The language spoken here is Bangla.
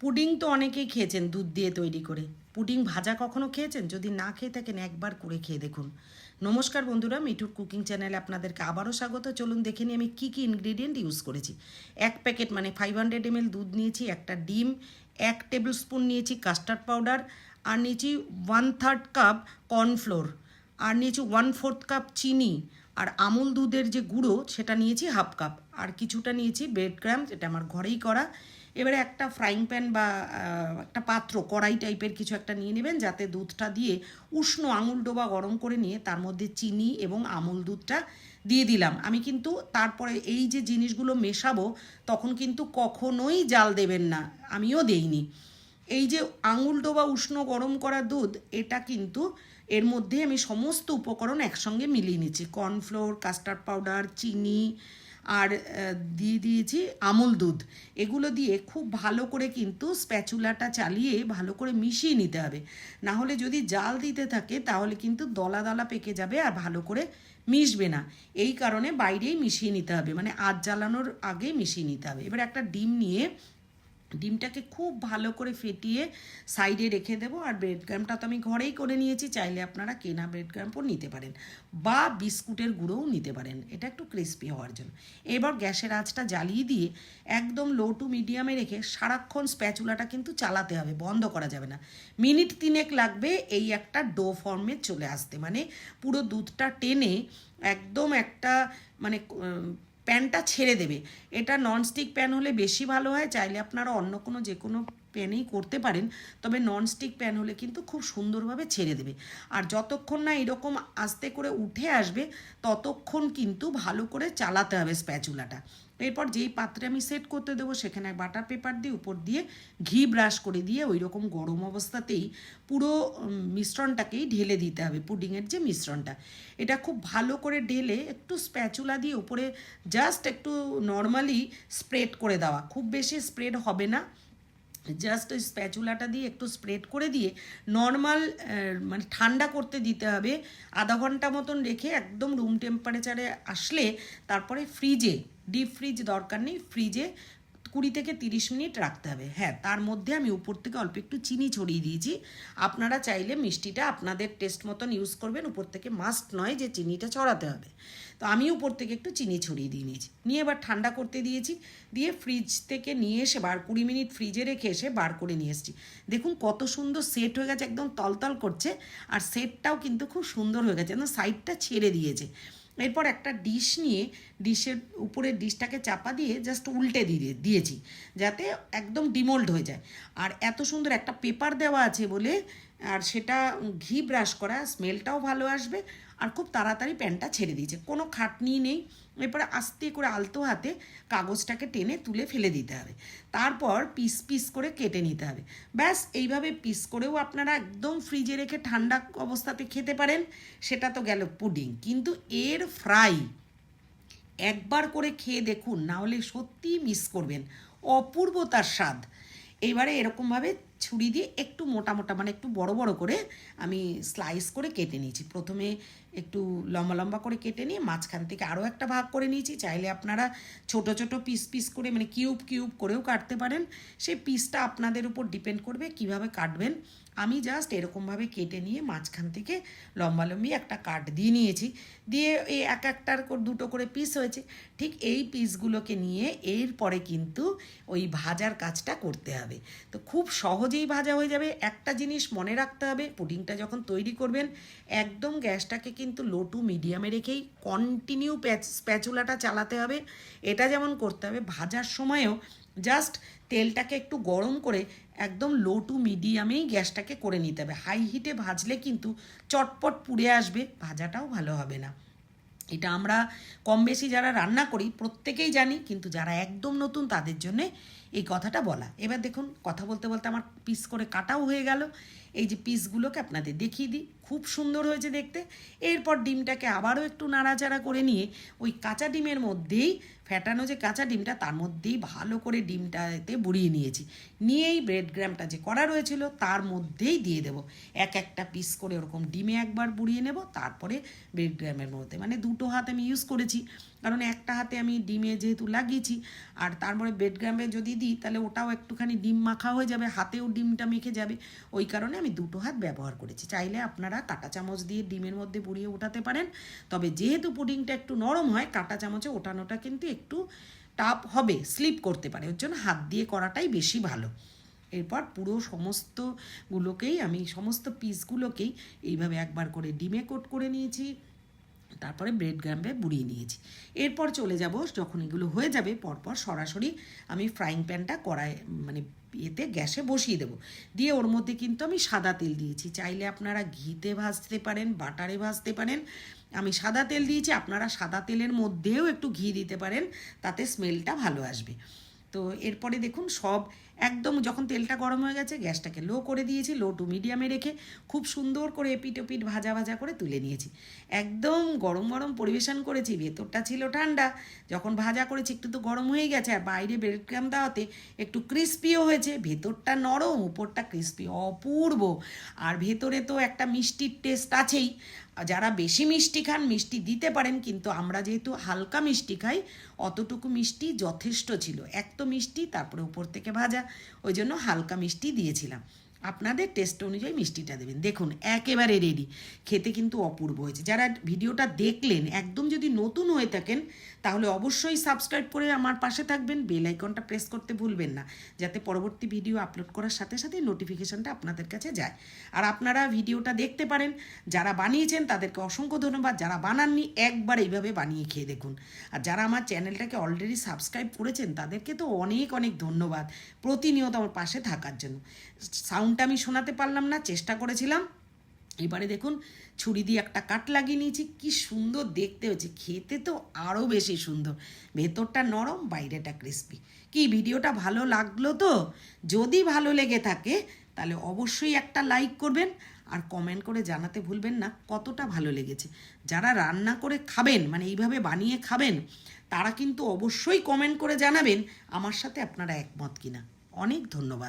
পুডিং তো অনেকেই খেয়েছেন, দুধ দিয়ে তৈরি করে। পুডিং ভাজা কখনো খেয়েছেন? যদি না খেয়ে থাকেন, একবার করে খেয়ে দেখুন। নমস্কার বন্ধুরা, মিঠুর কুকিং চ্যানেলে আপনাদেরকে আবারও স্বাগত। চলুন দেখে নিই আমি কী কী ইনগ্রিডিয়েন্ট ইউজ করেছি। এক প্যাকেট মানে ফাইভ হান্ড্রেড এমএল দুধ নিয়েছি, একটা ডিম, এক টেবিল স্পুন নিয়েছি কাস্টার্ড পাউডার আর নিয়েছি ওয়ান থার্ড কাপ কর্নফ্লোর আর নিয়েছি ওয়ান ফোর্থ কাপ চিনি আর আমুল দুধের যে গুঁড়ো, সেটা নিয়েছি হাফ কাপ। আর কিছুটা নিয়েছি ব্রেড ক্রাম যেটা আমার ঘরেই করা। এবারে একটা ফ্রাইং প্যান বা একটা পাত্র, কড়াই টাইপের কিছু একটা নিয়ে নেবেন, যাতে দুধটা দিয়ে উষ্ণ আঙুল ডোবা গরম করে নিয়ে তার মধ্যে চিনি এবং আমুল দুধটা দিয়ে দিলাম। আমি কিন্তু তারপরে এই যে জিনিসগুলো মেশাবো, তখন কিন্তু কখনোই জাল দেবেন না। আমিও দেইনি। এই যে আঙুল ডোবা উষ্ণ গরম করা দুধ, এটা কিন্তু এর মধ্যে আমি সমস্ত উপকরণ একসঙ্গে মিলিয়ে নিচ্ছি। কর্নফ্লোর, কাস্টার্ড পাউডার, চিনি আর দিয়ে দিয়েছি আমুল দুধ। এগুলো দিয়ে খুব ভালো করে কিন্তু স্প্যাচুলাটা চালিয়ে ভালো করে মিশিয়ে নিতে হবে। না হলে যদি জাল দিতে থাকে, তাহলে কিন্তু দলা দলা পেকে যাবে আর ভালো করে মিশবে না। এই কারণে বাইরেই মিশিয়ে নিতে হবে। মানে আজ জ্বালানোর আগে মিশিয়ে নিতে হবে। এবার একটা ডিম নিয়ে ডিমটাকে খুব ভালো করে ফেটিয়ে সাইডে রেখে দেবো। আর ব্রেড ক্রামটা তো আমি ঘরেই করে নিয়েছি, চাইলে আপনারা কেনা ব্রেড ক্রাম্পও নিতে পারেন বা বিস্কুটের গুঁড়োও নিতে পারেন, এটা একটু ক্রিস্পি হওয়ার জন্য। এবার গ্যাসের আঁচটা জ্বালিয়ে দিয়ে একদম লো টু মিডিয়ামে রেখে সারাক্ষণ স্প্যাচুলাটা কিন্তু চালাতে হবে, বন্ধ করা যাবে না। মিনিট তিনেক লাগবে এই একটা ডো ফর্মে চলে আসতে। মানে পুরো দুধটা টেনে একদম একটা মানে প্যানটা ছেড়ে দেবে। এটা ননস্টিক প্যান হলে বেশি ভালো হয়, চাইলে আপনারা অন্য কোনো যে কোনো প্যানেই করতে পারেন, তবে ননস্টিক প্যান হলে কিন্তু খুব সুন্দরভাবে ছেড়ে দেবে। আর যতক্ষণ না এরকম আস্তে করে উঠে আসবে, ততক্ষণ কিন্তু ভালো করে চালাতে হবে স্প্যাচুলাটা এরপর যেই পাত্রে আমি সেট করতে দেবো, সেখানে বাটার পেপার দিয়ে উপর দিয়ে ঘি ব্রাশ করে দিয়ে ওই রকম গরম অবস্থাতেই পুরো মিশ্রণটাকেই ঢেলে দিতে হবে, পুডিংয়ের যে মিশ্রণটা। এটা খুব ভালো করে ঢেলে একটু স্প্যাচুলা দিয়ে উপরে জাস্ট একটু নর্মালি স্প্রেড করে দেওয়া। খুব বেশি স্প্রেড হবে না। জাস্ট ওই স্প্যাচুলাটা দিয়ে একটু স্প্রেড করে দিয়ে নর্মাল মানে ঠান্ডা করতে দিতে হবে। আধা ঘণ্টা মতন রেখে একদম রুম টেম্পারেচারে আসলে তারপরে ফ্রিজে ডিপ ফ্রিজ দরকার নেই ফ্রিজে কুড়ি থেকে তিরিশ মিনিট রাখতে হবে। হ্যাঁ তার মধ্যে আমি উপর থেকে অল্প একটু চিনি ছড়িয়ে দিয়েছি। আপনারা চাইলে মিষ্টিটা আপনাদের টেস্ট মতন ইউজ করবেন। উপর থেকে মাস্ট নয় যে চিনিটা ছড়াতে হবে। তো আমি উপর থেকে একটু চিনি ছড়িয়ে দিয়ে নিয়েছি। নিয়ে এবার ঠান্ডা করতে দিয়েছি। দিয়ে ফ্রিজ থেকে নিয়ে এসে বার কুড়ি মিনিট ফ্রিজে রেখে এসে বার করে নিয়ে এসেছি। দেখুন কত সুন্দর সেট হয়ে গেছে, একদম তলতল করছে। আর সেটটাও কিন্তু খুব সুন্দর হয়ে গেছে একদম সাইডটা ছেড়ে দিয়েছে। এরপর একটা ডিশ নিয়ে ডিশের উপরে ডিশটাকে চাপা দিয়ে জাস্ট উল্টে দিয়ে দিয়েছি, যাতে একদম ডিমোল্ড হয়ে যায়। আর এত সুন্দর একটা পেপার দেওয়া আছে বলে, আর সেটা ঘি ব্রাশ করা স্মেলটাও ভালো আসবে, আর খুব তাড়াতাড়ি প্যানটা ছেড়ে দিয়েছে। কোনো খাটনি নেই এরপরে আস্তে করে আলতো হাতে কাগজটাকে টেনে তুলে ফেলে দিতে হবে। তারপর পিস পিস করে কেটে নিতে হবে। ব্যাস, এইভাবে পিস করেও আপনারা একদম ফ্রিজে রেখে ঠান্ডা অবস্থাতে খেতে পারেন, সেটা তো গেল পুডিং। কিন্তু এর ফ্রাই একবার করে খেয়ে দেখুন, না হলে সত্যিই মিস করবেন। অপূর্ব তার স্বাদ। এইবারে এরকমভাবে ছুরি দিয়ে একটু মোটা মোটা মানে একটু বড় বড় করে আমি স্লাইস করে কেটে নিয়েছি। প্রথমে একটু লম্বা লম্বা করে কেটে নিয়ে মাঝখান থেকে আরও একটা ভাগ করে নিয়েছি। চাইলে আপনারা ছোট ছোট পিস পিস করে মানে কিউব কিউব করেও কাটতে পারেন। সেই পিসটা আপনাদের উপর ডিপেন্ড করবে কীভাবে কাটবেন। আমি জাস্ট এরকমভাবে কেটে নিয়ে মাঝখান থেকে লম্বা লম্বি একটা কাট দিয়ে নিয়েছি। দিয়ে এই এক একটার দুটো করে পিস হয়েছে। ঠিক এই পিসগুলোকে নিয়ে এরপরে কিন্তু ওই ভাজার কাজটা করতে হবে। তো খুব সহজেই ভাজা হয়ে যাবে। একটা জিনিস মনে রাখতে হবে, পুডিংটা যখন তৈরি করবেন, একদম গ্যাসটাকে কিন্তু লো টু মিডিয়ামে রেখেই কন্টিনিউ প্যাচ স্প্যাচুলাটা চালাতে হবে। এটা যেমন করতে হবে, ভাজার সময়ও জাস্ট তেলটাকে একটু গরম করে একদম লো টু মিডিয়ামেই গ্যাসটাকে করে নিতে হবে। হাই হিটে ভাজলে কিন্তু চটপট পুড়ে আসবে, ভাজাটাও ভালো হবে না। এটা আমরা কম বেশি যারা রান্না করি, প্রত্যেকেই জানি, কিন্তু যারা একদম নতুন তাদের জন্যে এই কথাটা বলা। এবার দেখুন, কথা বলতে বলতে আমার পিস করে কাটাও হয়ে গেল। এই যে পিসগুলোকে আপনাদের দেখিয়ে দিই। খুব সুন্দর হয়েছে দেখতে। এরপর ডিমটাকে আবারও একটু নাড়াচাড়া করে নিয়ে ওই কাঁচা ডিমের মধ্যেই ফ্যাটানো যে কাঁচা ডিমটা, তার মধ্যেই ভালো করে ডিমটাতে বুড়িয়ে নিয়েছি। নিয়েই ব্রেড গ্রামটা যে করা রয়েছিল, তার মধ্যেই দিয়ে দেবো। এক একটা পিস করে ওরকম ডিমে একবার বুড়িয়ে নেব, তারপরে ব্রেড গ্রামের মধ্যে। মানে দুটো হাত আমি ইউজ করেছি। কারণ একটা হাতে আমি ডিমে যেহেতু লাগিয়েছি, আর তারপরে ব্রেড গ্রামে যদি দিই, তাহলে ওটাও একটুখানি ডিম মাখা হয়ে যাবে, হাতেও ডিমটা মেখে যাবে। ওই কারণে আমি দুটো হাত ব্যবহার করেছি। চাইলে আপনারা কাটা চামচ দিয়ে ডিমের মধ্যে পুড়িয়ে ওঠাতে পারেন। তবে যেহেতু পুডিংটা একটু নরম হয়, কাটা চামচে ওঠানোটা কিন্তু একটু টাপ হবে স্লিপ করতে পারে। ওর জন্য হাত দিয়ে করাটাই বেশি ভালো। এরপর পুরো সমস্তগুলোকেই, আমি সমস্ত পিসগুলোকেই এইভাবে একবার করে ডিমে কোট করে নিয়েছি। তারপরে ব্রেড গ্রামে বুড়িয়ে নিয়েছি। এরপর চলে যাব, যখন এগুলো হয়ে যাবে, পরপর সরাসরি আমি ফ্রাইং প্যানটা কড়াই মানে এতে গ্যাসে বসিয়ে দেবো। দিয়ে ওর মধ্যে কিন্তু আমি সাদা তেল দিয়েছি। চাইলে আপনারা ঘিতে ভাজতে পারেন, বাটারে ভাজতে পারেন। আমি সাদা তেল দিয়েছি, আপনারা সাদা তেলের মধ্যেও একটু ঘি দিতে পারেন, তাতে স্মেলটা ভালো আসবে। তো এরপরে দেখুন সব একদম যখন তেলটা গরম হয়ে গেছে, গ্যাসটাকে লো করে দিয়েছি, লো টু মিডিয়ামে রেখে খুব সুন্দর করে এপিট ওপিট ভাজা ভাজা করে তুলে নিয়েছি। একদম গরম গরম পরিবেশন করেছি, ভেতরটা ছিল ঠান্ডা। যখন ভাজা করেছি, একটু তো গরম হয়ে গেছে, আর বাইরে ব্রেড ক্রাম দেওয়াতে একটু ক্রিস্পিও হয়েছে। ভেতরটা নরম, উপরটা ক্রিস্পি অপূর্ব। আর ভেতরে তো একটা মিষ্টির টেস্ট আছেই। যারা বেশি মিষ্টি খান, মিষ্টি দিতে পারেন, কিন্তু আমরা যেহেতু হালকা মিষ্টি খাই, অতটুকু মিষ্টি যথেষ্ট ছিল। এক তো মিষ্টি, তারপরে উপর থেকে ভাজা, ওই জন্য হালকা মিষ্টি দিয়েছিলাম। আপনাদের টেস্ট অনুযায়ী মিষ্টিটা দেবেন। দেখুন, একেবারে রেডি খেতে কিন্তু অপূর্ব হয়েছে। যারা ভিডিওটা দেখলেন, একদম যদি নতুন হয়ে থাকেন, তাহলে অবশ্যই সাবস্ক্রাইব করে আমার পাশে থাকবেন। বেল আইকনটা প্রেস করতে ভুলবেন না, যাতে পরবর্তী ভিডিও আপলোড করার সাথে সাথে নোটিফিকেশনটা আপনাদের কাছে যায়। আর আপনারা ভিডিওটা দেখতে পারেন, যারা বানিয়েছেন, তাদেরকে অসংখ্য ধন্যবাদ। যারা বানাননি, একবার এইভাবে বানিয়ে খেয়ে দেখুন। আর যারা আমার চ্যানেলটাকে অলরেডি সাবস্ক্রাইব করেছেন, তাদেরকে তো অনেক অনেক ধন্যবাদ। প্রতিনিয়ত আমার পাশে থাকার জন্য। সাউন্ডটা আমি শোনাতে পারলাম না, চেষ্টা করেছিলাম। এবারে দেখুন, ছুরি দিয়ে একটা কাট লাগিয়ে নিয়েছি, কি সুন্দর দেখতে হয়েছে। খেতে তো আরও বেশি সুন্দর। ভেতরটা নরম, বাইরেটা ক্রিস্পি কি, ভিডিওটা ভালো লাগল তো? যদি ভালো লেগে থাকে, তাহলে অবশ্যই একটা লাইক করবেন, আর কমেন্ট করে জানাতে ভুলবেন না, কতটা ভালো লেগেছে। যারা রান্না করে খাবেন মানে এইভাবে বানিয়ে খাবেন, তারা কিন্তু অবশ্যই কমেন্ট করে জানাবেন, আমার সাথে আপনারা একমত কিনা। অনেক ধন্যবাদ।